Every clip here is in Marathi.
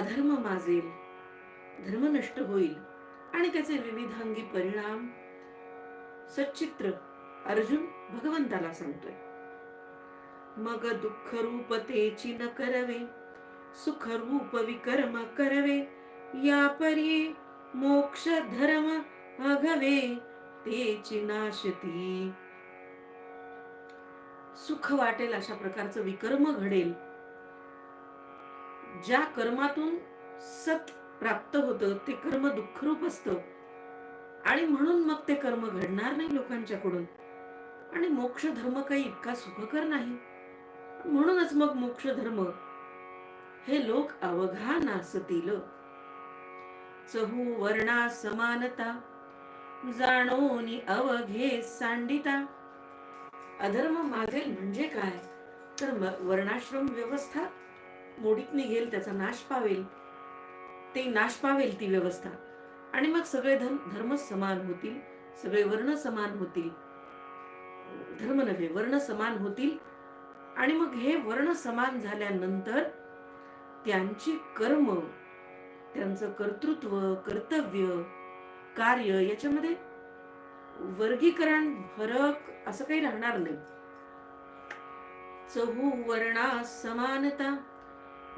अधर्म माजेल धर्म नष्ट होईल आणि त्याचे विविधांगी परिणाम सच्चित्र अर्जुन भगवंताला सांगतोय. मग दुःख रूप तेची न करवे सुख रूप विकर्म करवे या परी मोक्ष धर्म अघवे तेची नाशती. सुख वाटेल अशा प्रकारचं विकर्म घडेल. ज्या कर्मातून सत प्राप्त होतं ते कर्म दुःखरूप असतं. आणि म्हणून मग ते कर्म घडणार नाही लोकांच्याकडून. आणि मोक्ष धर्म काही इतका सुखकर नाही. म्हणूनच मग मोक्ष धर्म हे लोक अवघा नासतील चहू वर्णा समानता जाणोनी अवघे सांडिता. अधर्म मागेल म्हणजे काय? तर वर्णाश्रम व्यवस्था मोडीत निघेल त्याचा नाश पावेल. ते नाश पावेल ती व्यवस्था. आणि मग सगळे धर्म धर्म समान होतील. सगळे वर्ण समान होतील. धर्म नव्हे वर्ण समान होतील. आणि मग हे वर्ण समान झाल्यानंतर त्यांची कर्म त्यांचं कर्तृत्व कर्तव्य कार्य याच्यामध्ये वर्गीकरण फरक असं काही राहणार नाही. चहू वर्णा समानता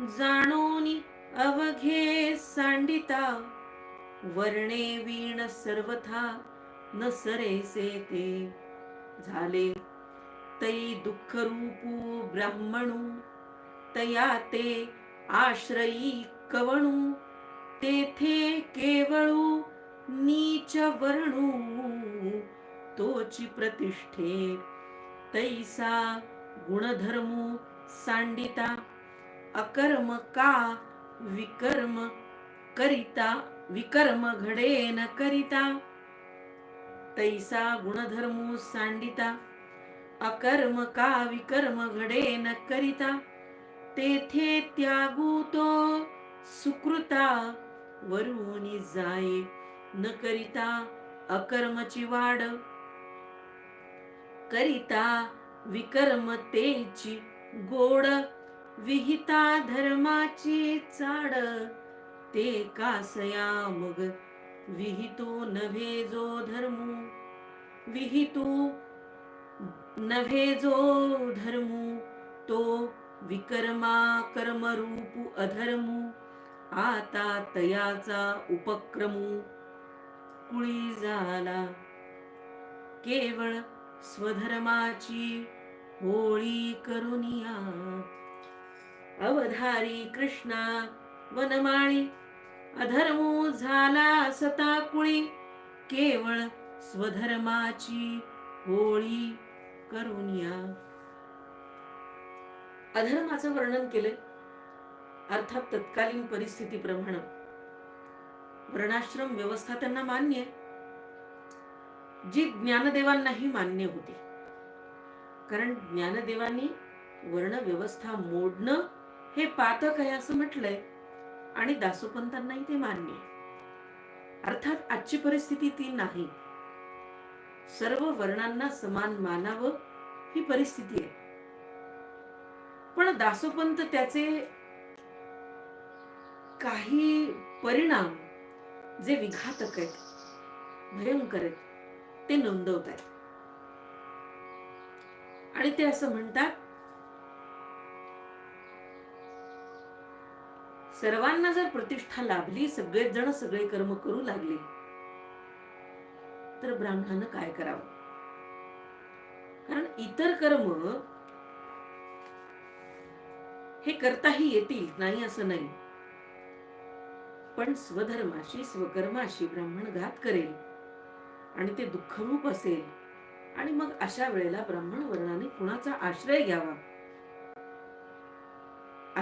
जाणोनी अवघे सांडिता वर्णे वीण सर्वथा न सरेसे ते झाले तै दुःखरूपू ब्राह्मणू तया ते आश्रयी कवणू तेथे केवळू नीच वर्णू. तोची प्रतिष्ठे तैसा गुणधर्मू सांडिता अकर्म का विकर्म करिता विकर्म घडे न करिता. तैसा गुणधर्मू सांडिता अकर्म का विकर्म घडे न करिता. तेथे त्यागूतो सुकृता वरुणी जाये न करिता अकर्मची वाढ. करिता विकर्म तेची गोड विहिता धर्माची चाड ते कासया मग. विहितो नव्हे जो धर्मू विहितो नव्हे जो धर्मू तो विकर्मा कर्मरूपू अधर्मू. आता तयाचा उपक्रमू कुळी झाला. केवळ स्वधर्माची होळी करुनिया. अवधारी कृष्णा वनमाळी अधर्मो झाला सता कुळी केवळ स्वधर्माची होळी करुनिया अधर्माचं वर्णन केले अर्थात तत्कालीन परिस्थितीप्रमाणे वर्णाश्रम व्यवस्था त्यांना मान्य आहे. जी ज्ञानदेवांनाही मान्य होती. कारण ज्ञानदेवांनी वर्ण व्यवस्था मोडणं हे पातक आहे असं म्हटलंय. आणि दासोपंतांनाही ते मान्य अर्थात आजची परिस्थिती ती नाही. सर्व वर्णांना समान मानावं ही परिस्थिती आहे. पण दासोपंत त्याचे काही परिणाम जे विघातक आहेत भयंकर आहेत ते नोंदवत आहेत. आणि ते असं म्हणतात सर्वांना जर प्रतिष्ठा लाभली सगळेच जण सगळे कर्म करू लागले तर ब्राह्मणानं काय करावं? कारण इतर कर्म हे करताही येतील नाही असं नाही. पण स्वधर्माशी स्वकर्माशी ब्राह्मण घात करेल आणि ते दुःखरूप असेल आणि मग अशा वेळेला ब्राह्मण वर्णाने कुणाचा आश्रय घ्यावा?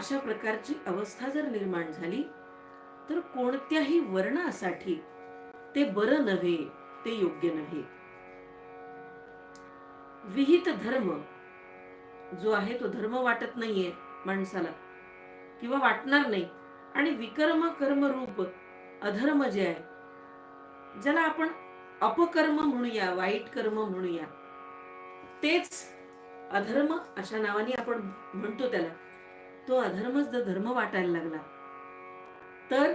अशा प्रकारची अवस्था जर निर्माण झाली तर कोणत्याही वर्णासाठी ते बरं नव्हे ते योग्य नव्हे. विहित धर्म जो आहे तो धर्म वाटत नाहीये माणसाला किंवा वाटणार नाही. आणि विकर्म कर्म रूप अधर्म जे आहे ज्याला आपण अपकर्म म्हणूया वाईट कर्म म्हणूया तेच अधर्म अशा नावाने आपण म्हणतो त्याला. तो अधर्मच धर्म वाटायला लागला. तर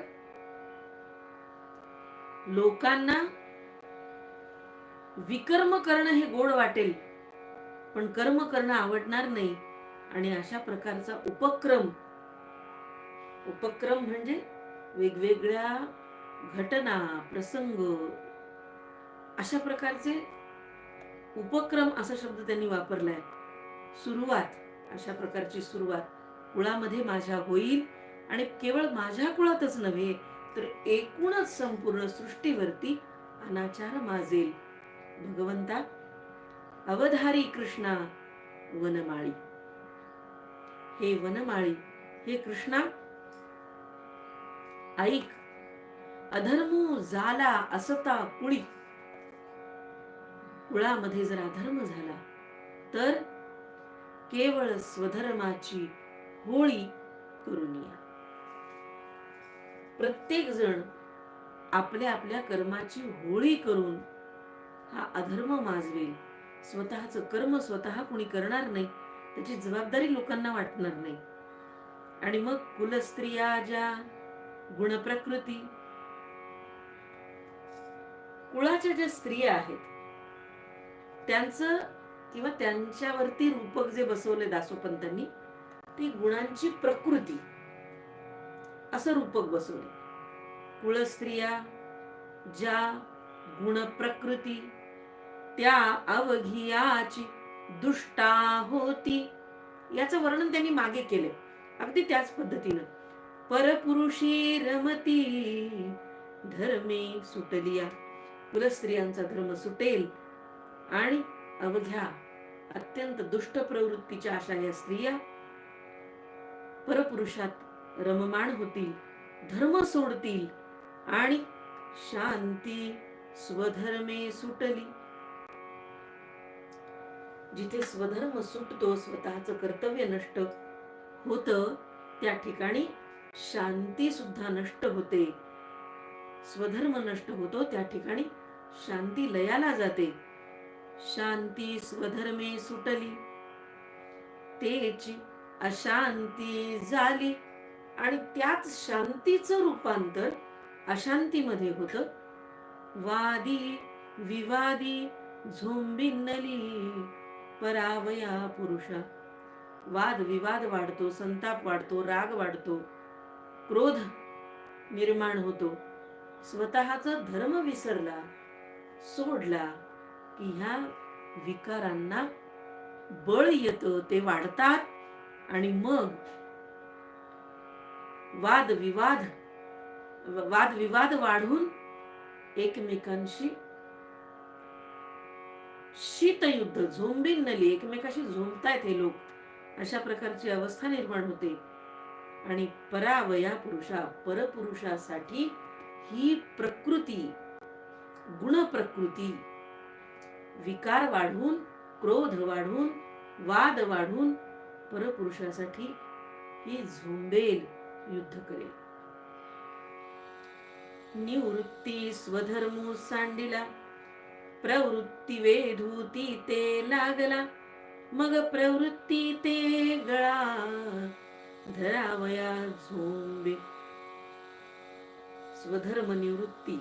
लोकांना विकर्म करणं हे गोड वाटेल पण कर्म करणं आवडणार नाही. आणि अशा प्रकारचा उपक्रम उपक्रम म्हणजे वेगवेगळ्या घटना प्रसंग अशा प्रकारचे उपक्रम असा शब्द त्यांनी वापरलाय. सुरुवात अशा प्रकारची सुरुवात. कुळामध्ये माझ्या होईल आणि केवळ माझ्या कुळातच नव्हे तर एकूणच संपूर्ण सृष्टीवरती अनाचार माजेल. भगवंता अवधारी कृष्णा वनमाळी. हे वनमाळी हे कृष्णा ऐक. अधर्मो झाला असता कुळी. कुळामध्ये जर अधर्म झाला तर केवळ स्वधर्माची होळी करून या. प्रत्येक जण आपल्या आपल्या कर्माची होळी करून हा अधर्म माजवेल. स्वतःच कर्म स्वतः कुणी करणार नाही त्याची जबाबदारी लोकांना वाटणार नाही. आणि मग कुलस्त्रिया ज्या गुणप्रकृती कुळाच्या ज्या स्त्रिया आहेत त्यांचं किंवा त्यांच्यावरती रूपक जे बसवले दासोपंतांनी ती गुणांची प्रकृती. असं रूपक बसवले. कुळस्त्रिया ज्या गुण प्रकृती त्या अवघियाची दुष्टा होती. याचं वर्णन त्यांनी मागे केले. अगदी त्याच पद्धतीनं. परपुरुषी रमती धर्मे सुटलिया. कुलस्त्रियांचा धर्म सुटेल आणि अवघ्या अत्यंत दुष्ट प्रवृत्तीच्या अशा या स्त्रिया परपुरुषात रममाण होतील धर्म सोडतील आणि शांती स्वधर्मे सुटली. जिथे स्वधर्म सुटतो स्वतःच कर्तव्य नष्ट होत त्या ठिकाणी शांती सुद्धा नष्ट होते. स्वधर्म नष्ट होतो त्या ठिकाणी शांती लयाला जाते. शांती स्वधर्मे सुटली. तेची अशांती झाली. आणि त्याच शांतीचं रूपांतर अशांतीमध्ये होत. वादी विवादी झोंबिनली परावया पुरुषा. वाद विवाद वाढतो संताप वाढतो राग वाढतो. क्रोध निर्माण होतो. स्वतःचा धर्म विसरला सोडला की ह्या विकारांना बळ येतं ते वाढतात. आणि मग वाद विवाद वाद विवाद वाढून एकमेकांशी शीतयुद्ध झोंबिनली एकमेकाशी झोंबतायत हे लोक. अशा प्रकारची अवस्था निर्माण होते. आणि परावया पुरुषा परपुरुषासाठी ही प्रकृती गुण प्रकृती विकार वाढून क्रोध वाढून वाद वाढून परपुरुषासाठी ही झुंबेल युद्ध करेल. निवृत्ती स्वधर्मू सांडिला प्रवृत्ती वेधूती ते लागला मग प्रवृत्ती ते गळा धरावया झोंबे. स्वधर्म निवृत्ती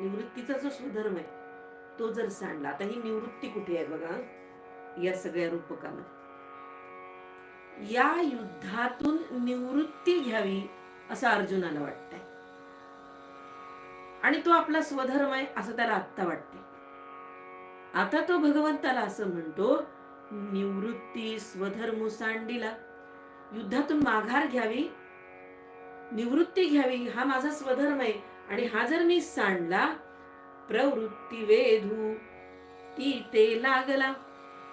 निवृत्तीचा जो स्वधर्म आहे तो जर सांडला आता ही निवृत्ती कुठे आहे बघा या सगळ्या रूपकामध्ये. या युद्धातून निवृत्ती घ्यावी असं अर्जुनाला वाटतंय. आणि तो आपला स्वधर्म आहे असं त्याला आत्ता वाटते आता तो भगवंताला असं म्हणतो निवृत्ती स्वधर्म सांडीला. युद्धातून माघार घ्यावी निवृत्ती घ्यावी हा माझा स्वधर्म आहे. आणि हा जर मी सांडला प्रवृत्ती वेधू ती ते लागला.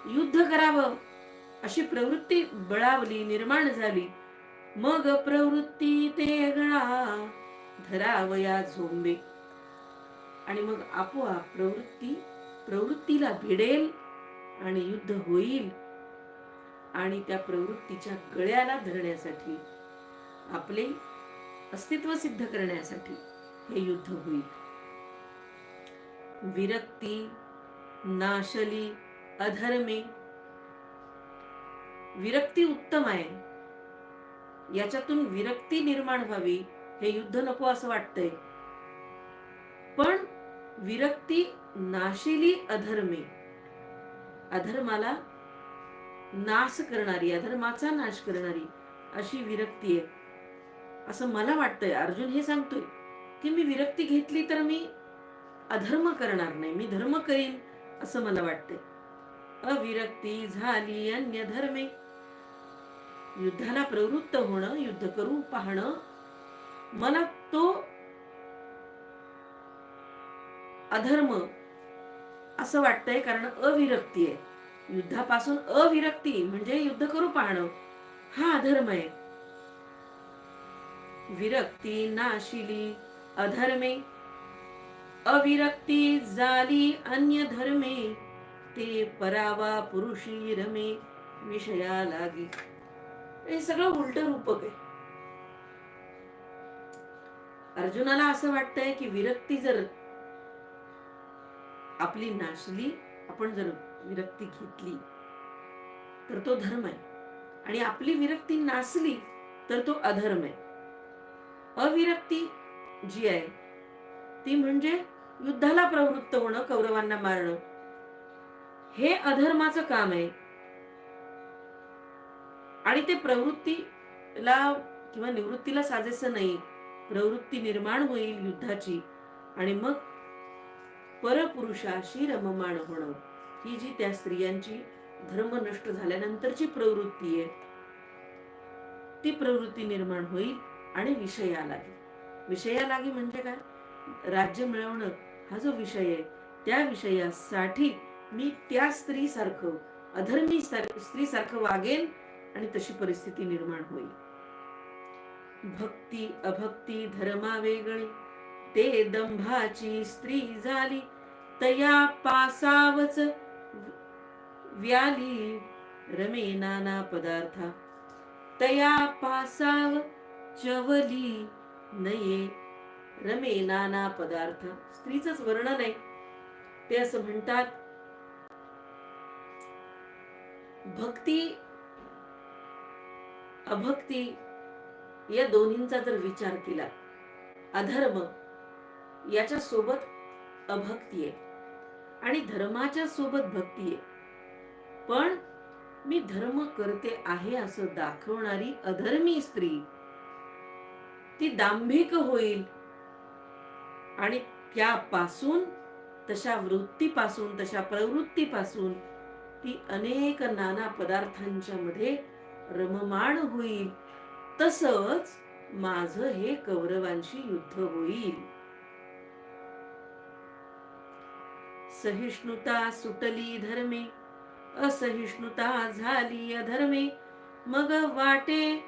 युद्ध करावं अशी प्रवृत्ती बळावली निर्माण झाली. मग प्रवृत्ती ते गळा धरावया झोंबे. आणि मग आपोआप प्रवृत्ती प्रवृत्तीला भिडेल आणि युद्ध होईल. आणि त्या प्रवृत्तीच्या गळ्याला धरण्यासाठी आपले अस्तित्व सिद्ध करण्यासाठी हे युद्ध होईल. विरक्ती नाशली अधर्मे विरक्ती उत्तम आहे. याच्यातून विरक्ती निर्माण व्हावी हे युद्ध नको असं वाटतंय. पण विरक्ती नाशिली अधर्मे. अधर्माला नाश करणारी अधर्माचा नाश करणारी अशी विरक्ती आहे. असं मला वाटतंय. अर्जुन हे सांगतोय की मी विरक्ती घेतली तर मी अधर्म करणार नाही. मी धर्म करीन असं मला वाटतंय. अविरक्ती झाली अन्य धर्मे युद्धाला प्रवृत्त होणं युद्ध करून पाहणं. मला तो अधर्म असं वाटतंय कारण अविरक्ती आहे. युद्धापासून अविरक्ती म्हणजे युद्ध करू पाहणं. हा अधर्म आहे. विरक्ती नाशिली अधर्मे. अविरक्ती झाली अन्य धर्मे. ते परावा पुरुषी रमे. विषया लागे. हे सगळं उलट रूपक आहे. अर्जुनाला असं वाटतंय की विरक्ती जर आपली नाशली आपण जर विरक्ती घेतली तर तो धर्म आहे. आणि आपली विरक्ती नासली तर तो अधर्म आहे. अविरक्ती जी आहे ती म्हणजे युद्धाला प्रवृत्त होणं कौरवांना मारणं. हे अधर्माचं काम आहे. आणि ते प्रवृत्तीला किंवा निवृत्तीला साजेसं नाही. प्रवृत्ती निर्माण होईल युद्धाची. आणि मग परपुरुषाशी रममाण होणं. ही जी त्या स्त्रियांची धर्म नष्ट झाल्यानंतरची प्रवृत्ती आहे ती प्रवृत्ती निर्माण होईल आणि विषया लागे विषया लागे म्हणजे काय? राज्य मिळवणं हा जो विषय आहे त्या विषयासाठी मी त्या स्त्री सारखं अधर्मी स्त्री सारखं वागेन आणि तशी परिस्थिती निर्माण होईल. भक्ती अभक्ती धर्मा वेगळी. ते दंभाची स्त्री झाली तया पासावच व्याली. रमे नाना पदार्था. तया पासाव चवली नये. रमे नाना पदार्थ. स्त्रीच वर्णन आहे. ते असं म्हणतात भक्ती अभक्ती या दोन्हींचा जर विचार केला अधर्म याच्या सोबत अभक्ती आहे आणि धर्माच्या सोबत भक्ती आहे. पण मी धर्म करते आहे असं दाखवणारी अधर्मी स्त्री ती दांभिक होईल आणि त्यापासून तशा वृत्तीपासून तशा प्रवृत्तीपासून ती अनेक नाना पदार्थांच्या मध्ये रममाण होईल तसच माझ हे कौरवांशी युद्ध होईल. सहिष्णुता सुटली धर्मे असहिष्णुता झाली अधर्मे मग वाटे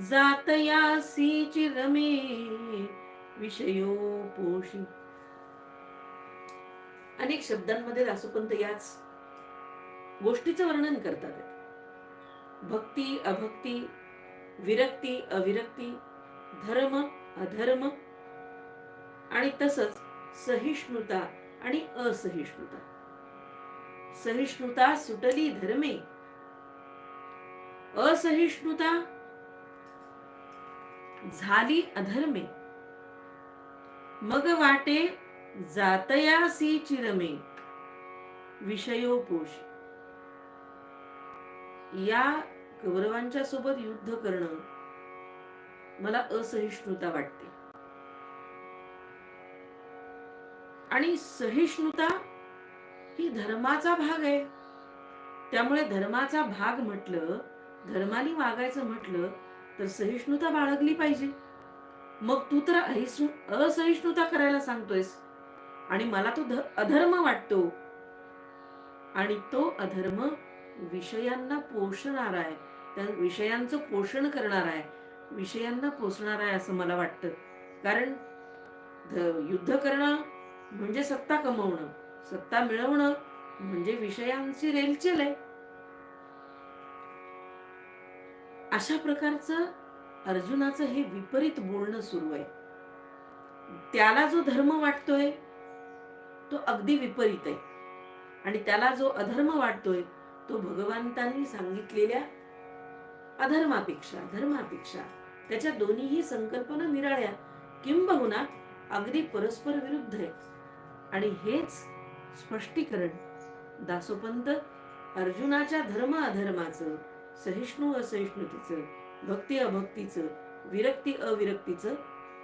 जातयासी रमे विषयो पोषी. अनेक शब्दांमध्ये दासोपंत याच गोष्टीचं वर्णन करतात. भक्ती अभक्ती विरक्ती अविरक्ती धर्म अधर्म आणि तसंच सहिष्णुता आणि असहिष्णुता. सहिष्णुता सुटली धर्मे असहिष्णुता झाली अधर्मे. मग वाटे जातयासी चिरमे. विषयोपोष. या कौरवांच्या सोबत युद्ध करणं मला असहिष्णुता वाटते. आणि सहिष्णुता ही धर्माचा भाग आहे. त्यामुळे धर्माचा भाग म्हटलं धर्माने वागायचं म्हटलं तर सहिष्णुता बाळगली पाहिजे. मग तू तर असहिष्णुता करायला सांगतोयस. आणि मला तो अधर्म वाटतो. आणि तो अधर्म विषयांना पोषणार आहे. त्या विषयांचं पोषण करणार आहे. विषयांना पोचणार आहे असं मला वाटतं. कारण युद्ध करणं म्हणजे सत्ता कमवणं. सत्ता मिळवणं म्हणजे विषयांची रेलचेल आहे. अशा प्रकारचं अर्जुनाचं हे विपरीत बोलणं सुरू आहे. त्याला जो धर्म वाटतोय तो अगदी विपरीत आहे. आणि त्याला जो अधर्म वाटतोय तो भगवंतांनी सांगितलेल्या अधर्मापेक्षा धर्मापेक्षा त्याच्या दोन्हीही संकल्पना निराळ्या किंबहुना अगदी परस्पर विरुद्ध आहेत. आणि हेच स्पष्टीकरण दासोपंत अर्जुनाच्या धर्म अधर्माचं सहिष्णू असहिष्णुतेचं भक्ती अभक्तीचं विरक्ती अविरक्तीचं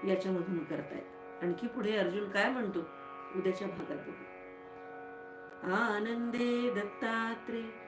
याच्यामधून करतायत. आणखी पुढे अर्जुन काय म्हणतो? उद्याच्या भागात बघू. आनंदे दत्तात्रे